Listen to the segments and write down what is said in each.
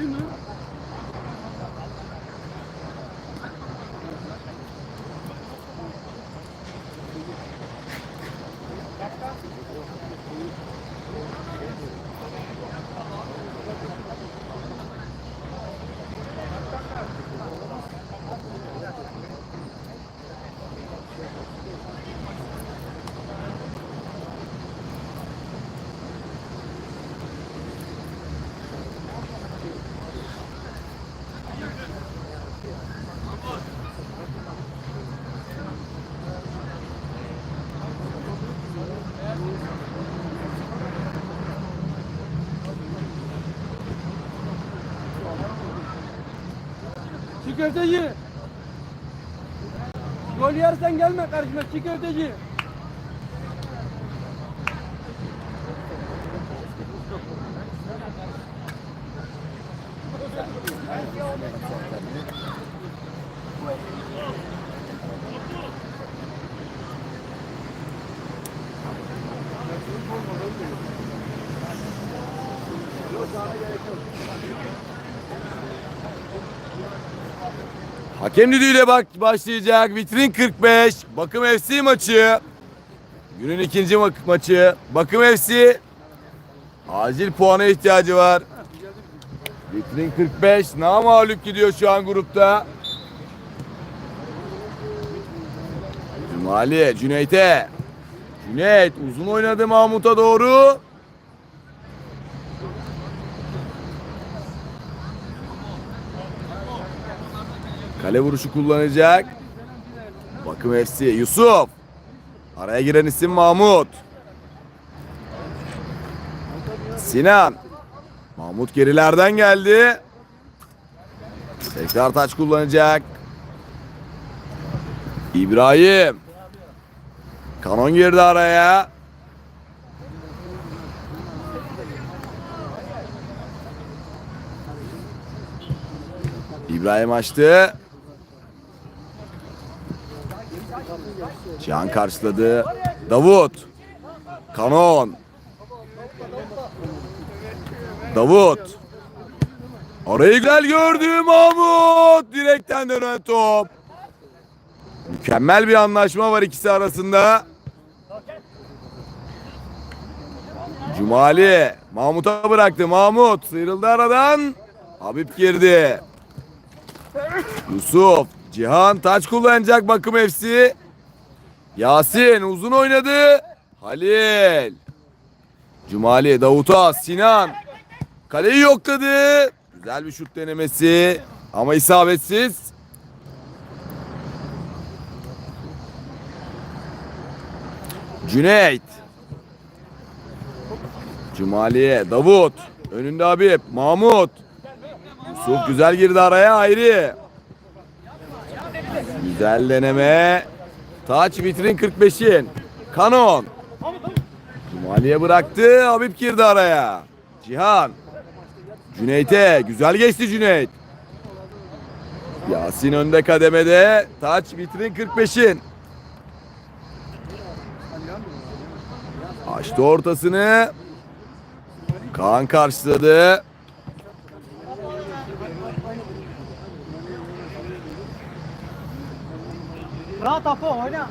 Değil mi? Çiğ köfteci. Gol yersen gelme karşıma çiğ köfteci. Hakem düdüğüyle bak başlayacak. Vitrin 45. Bakım FC maçı. Günün ikinci ma- maçı. Bakım FC. Acil puana ihtiyacı var. Vitrin 45. Namağlup gidiyor şu an grupta. Cumali Cüneyt'e. Cüneyt uzun oynadı Mahmut'a doğru. Kale vuruşu kullanacak. Bakım FC Yusuf. Araya giren isim Mahmut. Sinan. Mahmut gerilerden geldi. Tekrar taç kullanacak. İbrahim. Kanon girdi araya. İbrahim açtı. Cihan karşıladı. Davut. Kanon. Davut. Orayı güzel gördü Mahmut. Direkten dönen top. Mükemmel bir anlaşma var ikisi arasında. Cumali Mahmut'a bıraktı. Mahmut sıyrıldı aradan. Habib girdi. Yusuf Cihan taç kullanacak bakım FC. Yasin uzun oynadı. Halil. Cumali Davut'a Sinan. Kaleyi yokladı. Güzel bir şut denemesi ama isabetsiz. Cüneyt. Cumali'ye Davut. Önünde Habib. Mahmut. Yusuf güzel girdi araya ayrı. Güzel deneme. Taç vitrin 45'in. Kanon. Cumali'ye bıraktı. Habib girdi araya. Cihan. Cüneyt'e. Güzel geçti Cüneyt. Yasin önde kademede. Taç vitrin 45'in. Açtı ortasını. Kaan karşıladı. Rahat Apo oyna.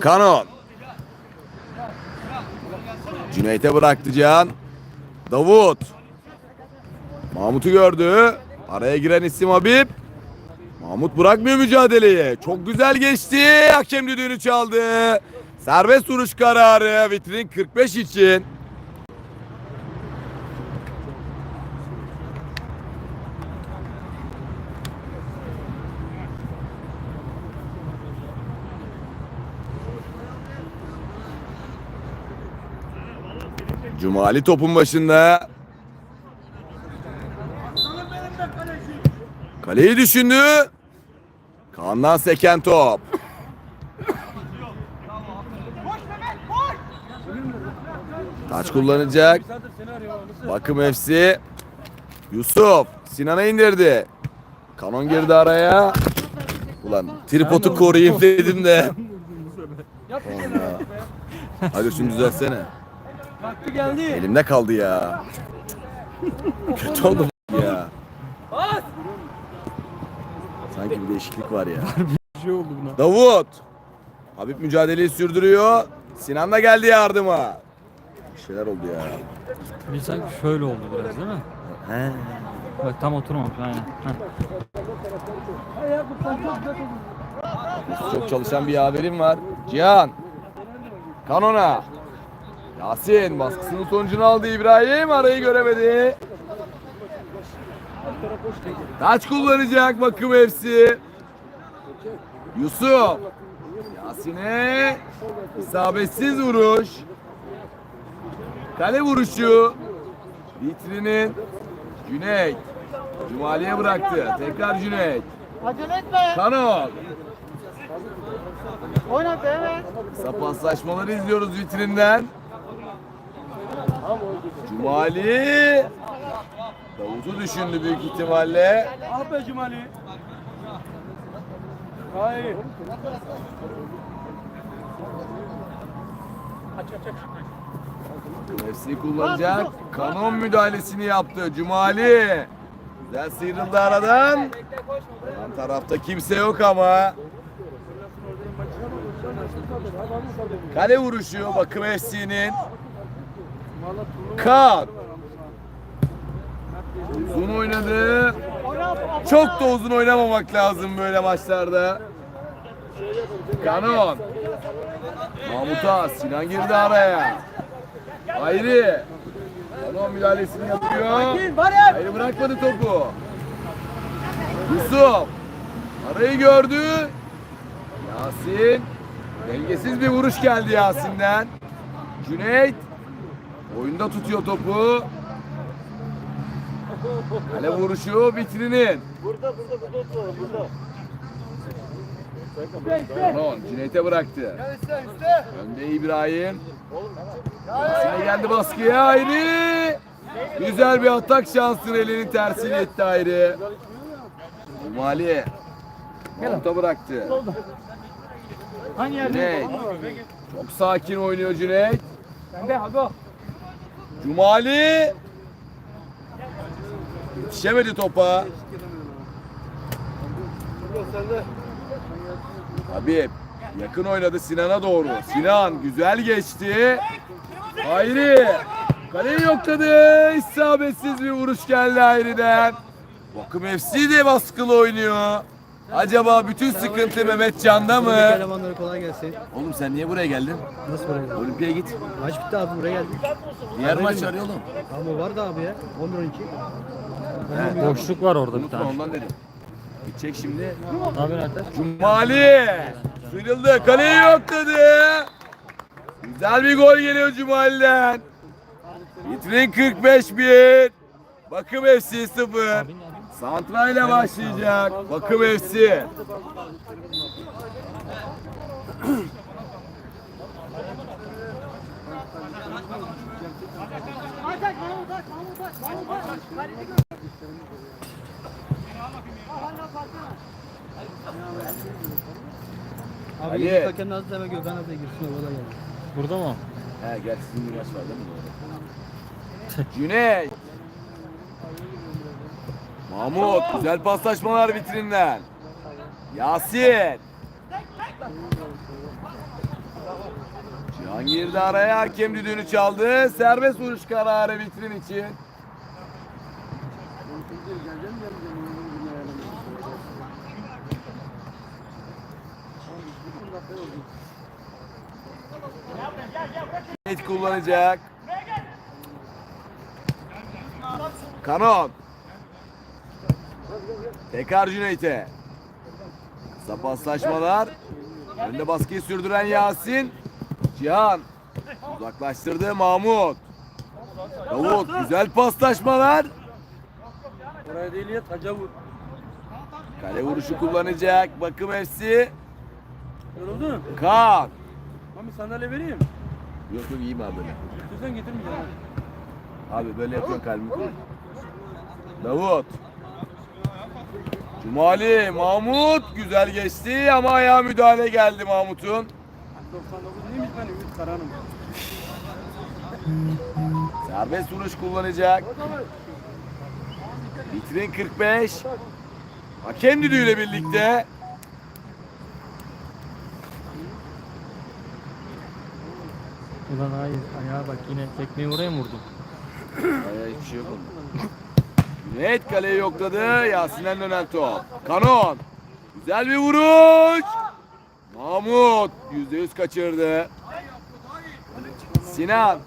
Kanon. Cüneyt'e bıraktı Can. Davut. Mahmut'u gördü. Araya giren isim Habib. Mahmut bırakmıyor mücadeleyi. Çok güzel geçti. Hakem düdüğünü çaldı. Serbest vuruş kararı vitrin 45 için. Cumali topun başında. Kaleyi düşündü. Kaan'dan seken top. Taç kullanacak. Bakım FC. Yusuf Sinan'a indirdi. Kanon girdi araya. Ulan tripodu koruyayım dedim de. Hadi şunu düzeltsene. Vakti geldi. Elimde kaldı ya. Kötü oldu ya. Sanki bir değişiklik var ya. Bir şey oldu buna. Davut. Habib mücadeleyi sürdürüyor. Sinan da geldi yardıma. Bir şeyler oldu ya. Bir sanki şöyle oldu biraz değil mi? He. Bak tam oturmamış aynen. Heh. Çok çalışan bir haberim var. Cihan. Kanona. Yasin baskısının sonucunu aldı İbrahim. Arayı göremedi. Taç kullanacak bakım hepsi. Yusuf. Yasin'e isabetsiz vuruş. Kale vuruşu. Vitrinin Cüneyt. Cumali'ye bıraktı. Tekrar Cüneyt. Acele etme. Kanon. Oynat evet. Kısa paslaşmaları izliyoruz vitrinden. Cumali Davut'u düşündü büyük ihtimalle. Ah be Cumali. Hayır. Nefsini kullanacak. Kanon müdahalesini yaptı. Cumali. Güzel sıyrıldı aradan. Yan tarafta kimse yok ama. Kale vuruşu Bakım FC'nin. Kaan. Uzun oynadı. Çok da uzun oynamamak lazım böyle maçlarda. Kanon. Mahmut'a Sinan girdi araya. Hayri. Kanon müdahalesini yapıyor. Hayri bırakmadı topu. Yusuf. Arayı gördü. Yasin. Dengesiz bir vuruş geldi Yasin'den. Cüneyt. Oyunda tutuyor topu. Kale vuruşu vitrinin. Burada burada burada otur burada. Kanon Cüneyt'e bıraktı. Önde İbrahim. Yasin'e geldi baskıya Hayri. Güzel bir atak şansın elinin tersiyle etti Hayri. Cumali. Monta bıraktı. Hangi yerde? Cüneyt. Çok sakin oynuyor Cüneyt. Sende Hago. Cumali. Yetişemedi topa. Habib yakın oynadı Sinan'a doğru. Sinan güzel geçti. Hayri kaleyi yokladı. İsabetsiz bir vuruş geldi Hayri'den. Bakım FC de baskılı oynuyor. Acaba bütün sıkıntı Mehmet Can'da mı? Elemanları kolay gelsin. Oğlum sen niye buraya geldin? Nasıl buraya geldin? Olimpiyaya git. Maç bitti abi buraya geldik. Diğer maç arıyor oğlum. Ama var da abi ya. 11-12. Boşluk var orada bir Unutma tane. ondan dedim. Gidecek şimdi. Ne haber Alper? Cumali sıyrıldı kaleyi yokladı. Güzel bir gol geliyor Cumali'den. Vitrin 45 1. Bakım FC 0. Santra ile başlayacak. Bakım FC. Abi Ali. Hakem lazım hemen Gökhan de girsin o da geldi. Burada mı? He gel sizin bir maç var değil mi? Cüneyt. Mahmut güzel paslaşmalar vitrinden. Yasin. Cihan girdi araya hakem düdüğünü çaldı. Serbest vuruş kararı vitrin için. Et kullanacak. Kanon. Tekrar Cüneyt'e. Kısa paslaşmalar. Önde baskıyı sürdüren Yasin. Cihan. Uzaklaştırdı Mahmut. Davut güzel paslaşmalar. Oraya değil ya taca vur. Kale vuruşu kullanacak. Bakım FC. Yoruldun mu? Kaan. Mami sandalye vereyim. Yok yok iyiyim abi böyle. İstiyorsan getirmeyeceğim. Abi böyle yapıyorsun kalbimi kır. Davut. Cumali, Mahmut güzel geçti ama ayağa müdahale geldi Mahmut'un. 99 neymiş benim Ümit Karan'ım. Serbest vuruş kullanacak. Vitrin 45. Hakem düdüğüyle birlikte. Ulan hayır. Ayağa bak yine tekmeyi oraya mı vurdum? Ayağı hiçbir şey yok onda. Cüneyt kaleyi yokladı. Yasin'den dönen top. Kanon. Güzel bir vuruş. Mahmut %100 kaçırdı. Sinan.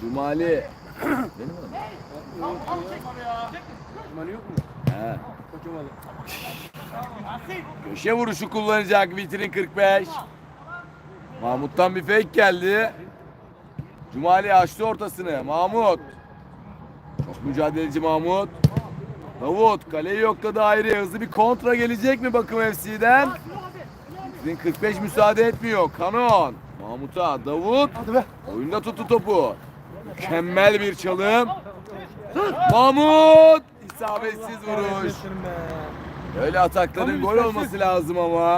Cumali. Köşe vuruşu kullanacak vitrin 45. Mahmut'tan bir fake geldi. Cumali açtı ortasını. Mahmut. Mücadeleci Mahmut. Davut kaleyi yokladı ayrı. Hızlı bir kontra gelecek mi bakım FC'den? Vitrin 45 müsaade etmiyor. Kanon. Mahmut'a Davut. Oyunda tuttu topu. Mükemmel bir çalım. Mahmut. İsabetsiz vuruş. Senin be. Öyle atakların gol olması lazım ama.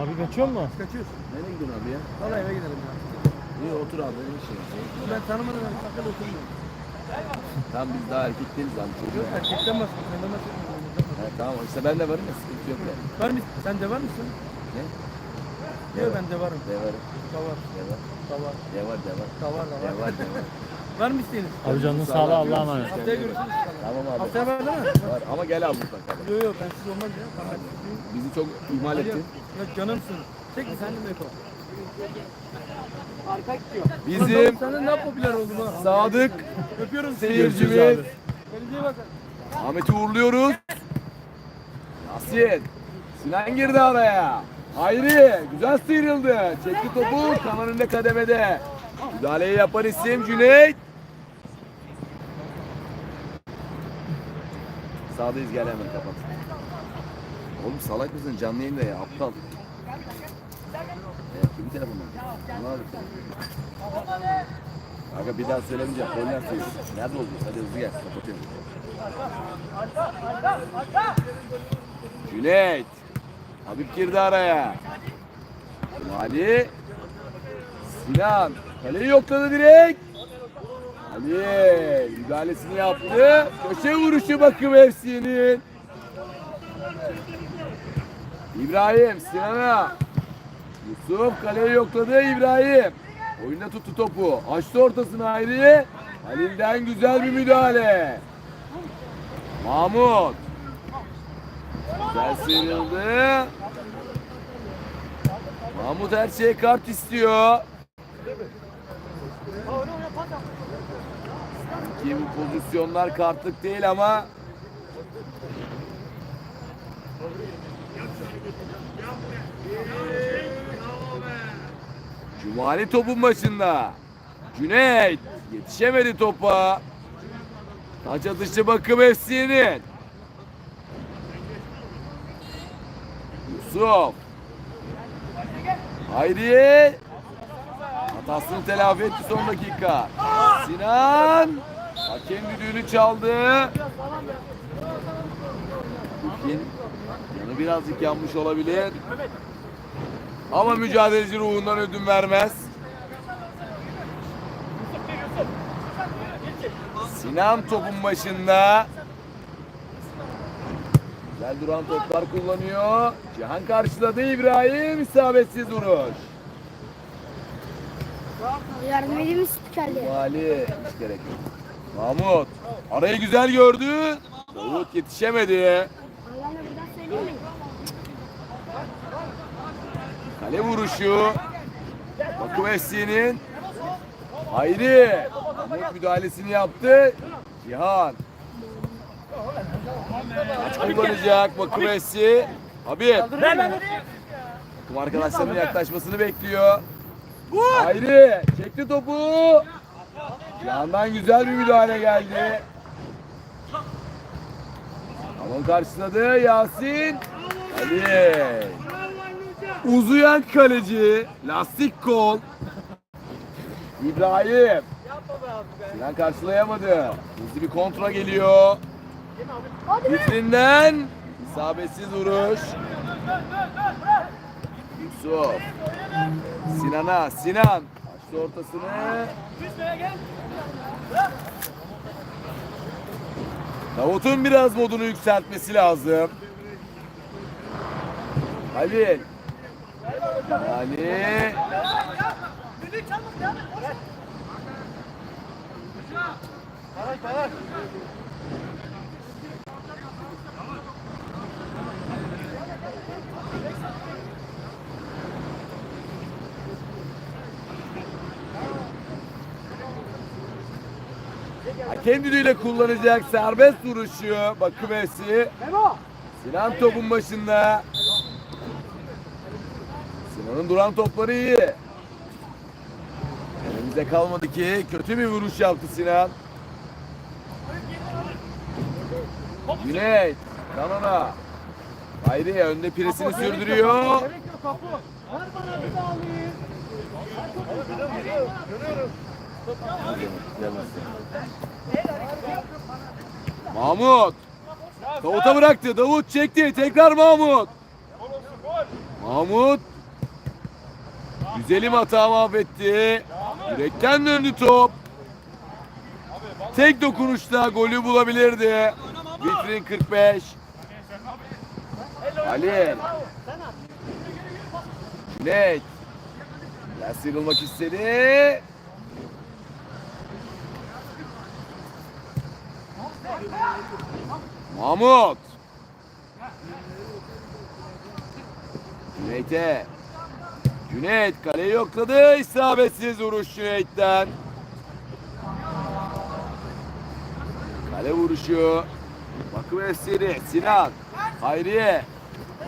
Abi kaçıyor mu? Kaçıyorsun. Nereye gidiyorsun abi ya? Valla eve gidelim ya. Niye otur abi işim. Ben tanımadım ben sakın oturmuyorum. Tamam biz daha erkek değiliz abi. Yok erkekten bahsediyorum. Senden bahsetmiyorum. He, tamam işte ben de varım ya sıkıntı yok ya. Var mısın? Sen de var mısın? Ne? Yok ben de varım. De var, Da var. de var, Da var. de var, de var. Da var da De var. var, de var. Var mı isteğiniz? Abi canının sağlığı Allah'a emanet. Haftaya görüşürüz. Tamam abi. Haftaya var değil mi? Var ama gel abi mutlaka. Yok yok ben siz olmaz ya. Sizdeyim. Bizi çok ihmal ettin. Ya canımsın. Çek mi sen de yapalım. Bizim Senden daha popüler oldum ha. sadık Öpüyorum seni. seyircimiz Kendinize bakın. Ahmet'i uğurluyoruz. Yasin. Sinan girdi araya. Hayri güzel sıyrıldı. Çekti topu kanal önünde kademede. Müdahaleyi yapan isim Cüneyt. Sağdayız gel hemen kapat. Oğlum salak mısın canlı yayında ya aptal. Kimin telefonu? Ne abi? Aga bir daha söylemeyeceğim. Korner sayısı. Nerede oldun? Hadi hızlı gel. Kapatıyorum. Cüneyt. Habib girdi araya. Ali. Sinan. Kaleyi yokladı direkt. Ali müdahalesini yaptı. Köşe vuruşu bakım FC'nin. İbrahim Sinan'a. Yusuf kaleyi yokladı İbrahim. Oyunda tuttu topu. Açtı ortasını ayrı. Halil'den güzel bir müdahale. Mahmut. Güzel sıyrıldı. Mahmut her şeye kart istiyor. Sanki bu pozisyonlar kartlık değil ama Cumali topun başında. Cüneyt yetişemedi topa. Taç atışı bakım FC'nin. Yusuf. Haydi. Hatasını telafi etti son dakika. Sinan. Hakem düdüğünü çaldı. Yanı birazcık yanmış olabilir. Ama mücadeleci ruhundan ödün vermez. Sinan topun başında. Güzel duran toplar kullanıyor. Cihan karşıladı İbrahim. isabetsiz vuruş. Yardım edeyim mi? Vali hiç gerek yok. Mahmut arayı güzel gördü. Davut yetişemedi. Kale vuruşu. Bakım FC'nin. Hayri. Müdahalesini yaptı. Cihan. Maç kullanacak FC. Abi. Takım arkadaşlarının yaklaşmasını bekliyor. Hayri. Çekti topu. Cihan'dan güzel bir müdahale geldi. Ama karşıladı Yasin. Ali. Uzayan kaleci. Lastik kol. İbrahim. Sinan karşılayamadı. Hızlı bir kontra geliyor. Vitrinden isabetsiz vuruş. Yusuf. Sinan'a. Sinan. Açtı ortasını. Davut'un biraz modunu yükseltmesi lazım. Halil. Hakem düdüğüyle kullanacak serbest vuruşu Bakım FC. Sinan topun başında. Sinan'ın duran topları iyi. Elimize kalmadı ki kötü bir vuruş yaptı Sinan. Güney, Kanona. Hayri önde presini sürdürüyor. Mahmut. Davut'a bıraktı. Davut çekti. Tekrar Mahmut. Mahmut. Güzelim hata mahvetti. Direkten döndü top. Tek dokunuşta golü bulabilirdi. Vitrin 45. Ali. Cüneyt. Ya sıyrılmak istedi. Mahmut. Cüneyt'e. Cüneyt kaleyi yokladı. İsabetsiz vuruş Cüneyt'ten. Kale vuruşu. Bakım esiri. Sinan. Hayriye.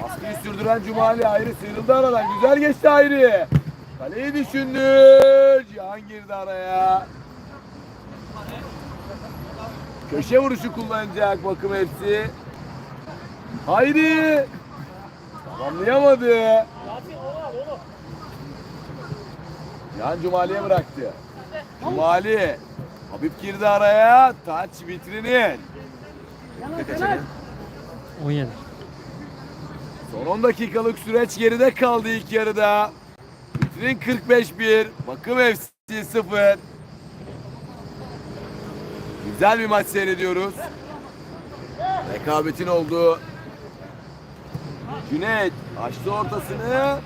Baskıyı sürdüren Cumali. Hayri sıyrıldı aradan. Güzel geçti Hayri. Kaleyi düşündü. Cihan girdi araya. Köşe vuruşu kullanacak bakım hepsi. Haydi. Tamamlayamadı. Yan Cumali'ye bıraktı. Cumali. Habib girdi araya. Taç vitrinin. 17. Son 10 dakikalık süreç geride kaldı ilk yarıda. Vitrin 45-1. Bakım FC 0. Güzel bir maç seyrediyoruz. Rekabetin olduğu. Cüneyt açtı ortasını.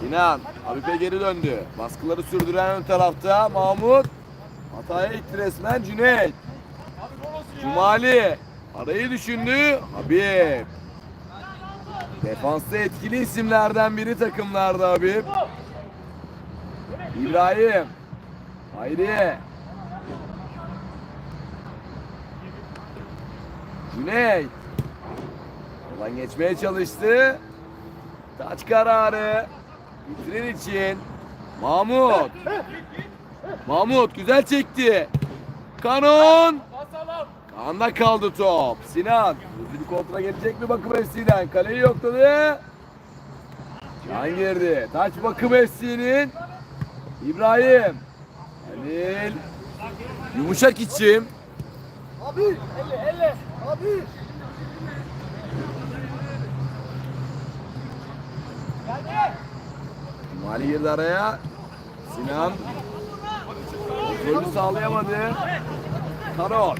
Sinan Habib'e geri döndü. Baskıları sürdüren ön tarafta Mahmut. Hataya itti resmen Cüneyt. Cumali arayı düşündü. Habib. Defansta etkili isimlerden biri takımlarda Habib. İbrahim. Hayri. Cüneyt. Olan geçmeye çalıştı. Taç kararı. Vitrin için. Mahmut. Mahmut güzel çekti. Kanon. Kaan'da kaldı top. Sinan. Hızlı bir kontra gelecek mi bakım FC'den? Kaleyi yokladı. Can girdi. Taç bakım FC'nin. İbrahim. Halil. Yumuşak içim. Abi, elle, elle. Abi. Mali araya. Sinan. Kontrolü sağlayamadı. Karol.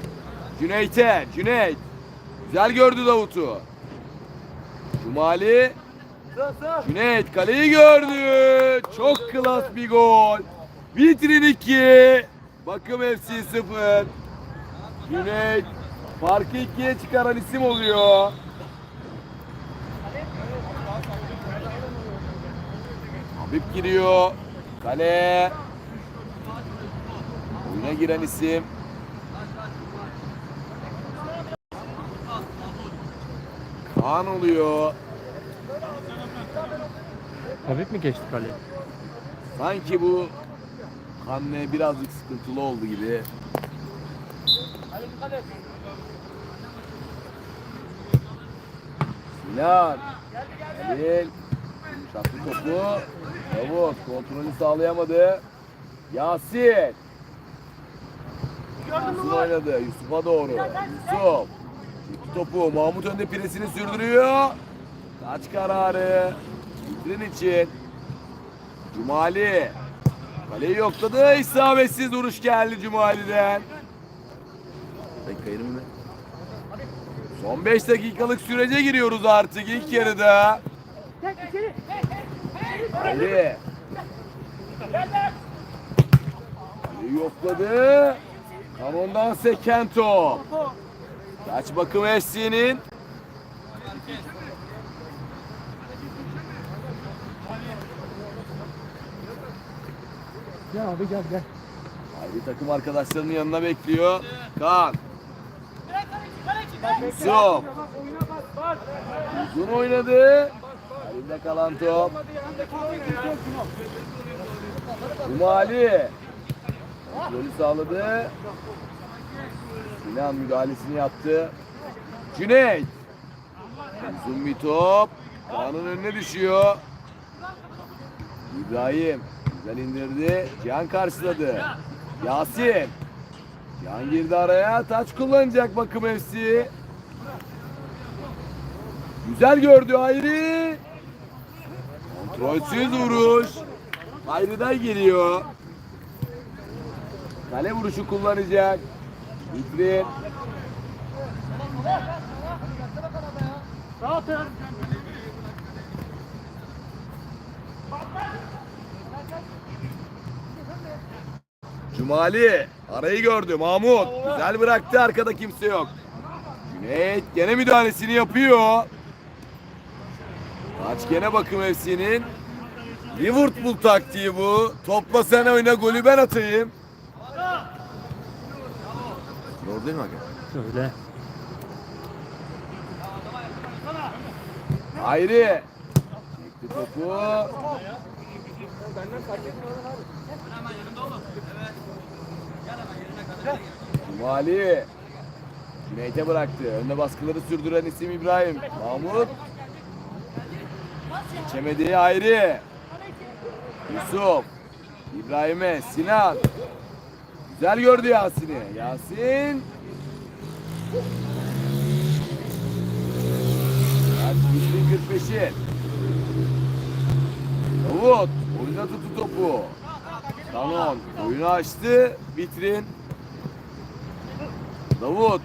Cüneyt'e. Cüneyt. Güzel gördü Davut'u. Cumali. Cüneyt kaleyi gördü. Çok klas bir gol. Vitrin 2. Bakım FC 0. Cüneyt farkı ikiye çıkaran isim oluyor. Habib giriyor. Kale. Oyuna giren isim. Kaan oluyor. Habib mi geçti kaleye? Sanki bu hamle birazcık sıkıntılı oldu gibi. Sinan. Halil. Yumuşattı topu. Davut kontrolü sağlayamadı. Yasin. Yasin oynadı. Yusuf'a doğru. Yusuf. Topu. Mahmut önde presini sürdürüyor. Taç kararı. Vitrin için. Cumali. Kaleyi yokladı. İsabetsiz vuruş geldi Cumali'den. Dakika 20 Son 5 dakikalık sürece giriyoruz artık ilk yarıda. Ali. Ali yokladı. Kanondan seken top. Kaç bakım FC'nin. Gel abi gel gel. Haydi takım arkadaşlarının yanına bekliyor. Kaan. Yusuf. Uzun oynadı. Elinde kalan top. Cumali. Golü sağladı. Sinan müdahalesini yaptı. Cüneyt. Uzun bir top. Kaan'ın önüne düşüyor. İbrahim. Güzel indirdi. Cihan karşıladı. Yasin. Cihan girdi araya. Taç kullanacak bakım FC. Güzel gördü Hayri. Kontrolsüz vuruş. Hayri'den geliyor. Kale vuruşu kullanacak. Fikrin. Cumali arayı gördü. Mahmut güzel bıraktı arkada kimse yok. Cüneyt gene müdahalesini yapıyor. Taç gene bakım FC'nin. Liverpool taktiği bu. Topla sen oyna golü ben atayım. Doğru değil mi Hakan? Öyle. Hayri. Çekti topu. Cumali. Cüneyt'e bıraktı. Önde baskıları sürdüren isim İbrahim. Mahmut. Geçemedi Hayri. Yusuf. İbrahim'e. Sinan. Güzel gördü Yasin'i. Yasin. Kaç bitti 45'i. Davut oyuna tuttu topu. Kanon oyunu açtı. Vitrin. Davut.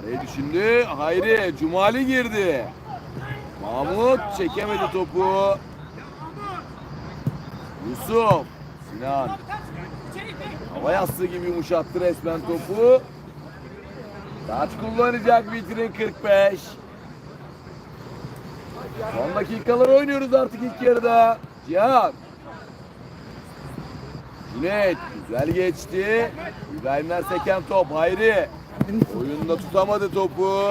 Araya düşündü. Hayri. Cumali girdi. Mahmut çekemedi topu. Yusuf. Sinan. Hava yastığı gibi yumuşattı resmen topu. Taç kullanacak Vitrin 45. Son dakikalar oynuyoruz artık ilk yarıda. Cihan. Cüneyt güzel geçti. İbrahim'den seken top. Hayri. Oyunda tutamadı topu.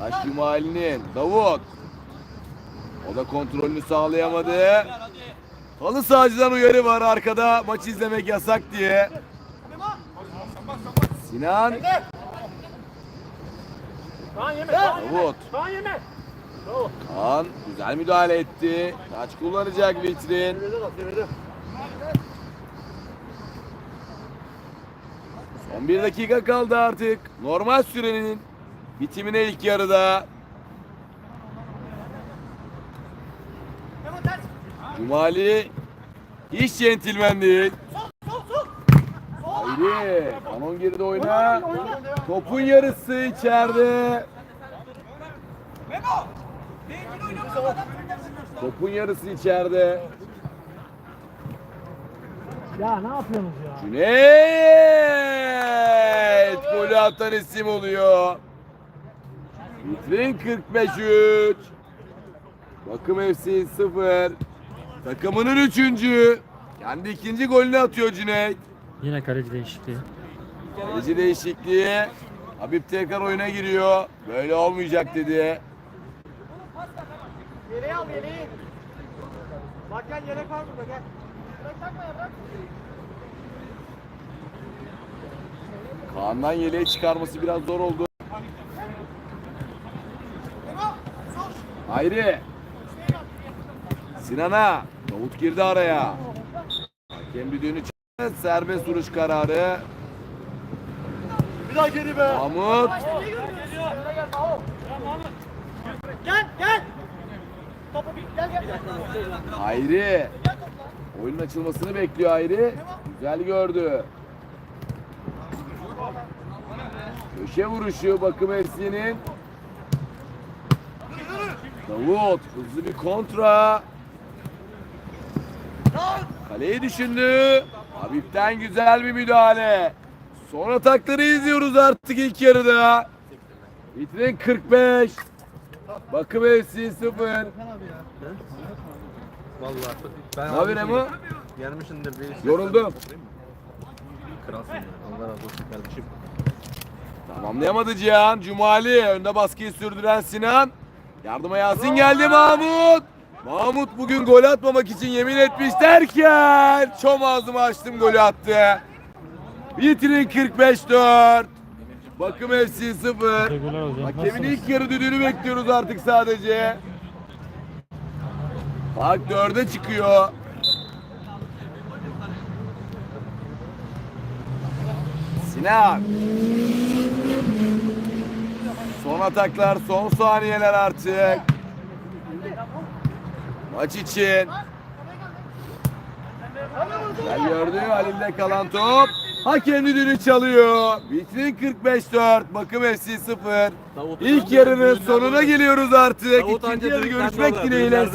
Taş Cumali'nin. Davut. O da kontrolünü sağlayamadı. Halı sahacıdan uyarı var arkada. Maç izlemek yasak diye. Sinan. Davut. Kaan güzel müdahale etti. Taç kullanacak vitrin. Son bir dakika kaldı artık. Normal sürenin bitimine ilk yarıda. Cumali hiç centilmen değil. Haydi. Kanon girdi oyuna. Topun yarısı içeride. Topun yarısı içeride. Ya ne yapıyorsunuz ya? Cüneyt golü atan isim oluyor. Vitrin 45-3. Bakım FC 0. Takımının üçüncü. Kendi ikinci golünü atıyor Cüneyt. Yine kaleci değişikliği. Kaleci değişikliği. Habib tekrar oyuna giriyor. Böyle olmayacak dedi. Yeleği al yeleği. Bak gel yelek var burada gel. Bırak takma ya bırak. Kaan'dan yeleği çıkarması biraz zor oldu. Hayri. Sinan'a. Davut girdi araya. Hakem düdüğünü çıktı. Serbest vuruş kararı. Bir daha geri be. Mahmut. Gel gel. Topu bir gel gel. Hayri. Oyunun açılmasını bekliyor Hayri. Güzel gördü. Köşe vuruşu bakım Ersin'in. Davut hızlı bir kontra. Kaleyi düşündü. Habib'den güzel bir müdahale. Son atakları izliyoruz artık ilk yarıda. Vitrin 45. Bakım FC 0. Vallahi ben Ne haber Emo? Bir Yoruldum. Kralsın. Allah razı olsun kardeşim. Tamamlayamadı Cihan. Cumali önde baskıyı sürdüren Sinan. Yardıma Yasin geldi Mahmut. Mahmut bugün gol atmamak için yemin etmiş derken çom ağzımı açtım golü attı. Vitrin 45-4. Bakım FC 0. Regular hocam. Hakemin ilk yarı düdüğünü bekliyoruz artık sadece. Fark 4'e çıkıyor. Sinan. Son ataklar, son saniyeler artık. Maç için. Güzel gördü Halil'de kalan top. Hakem düdüğünü çalıyor. Vitrin 45-4, bakım FC 0. Davut İlk yarının sonuna geliyoruz artık. Davut İkinci yarı görüşmek dileğiyle.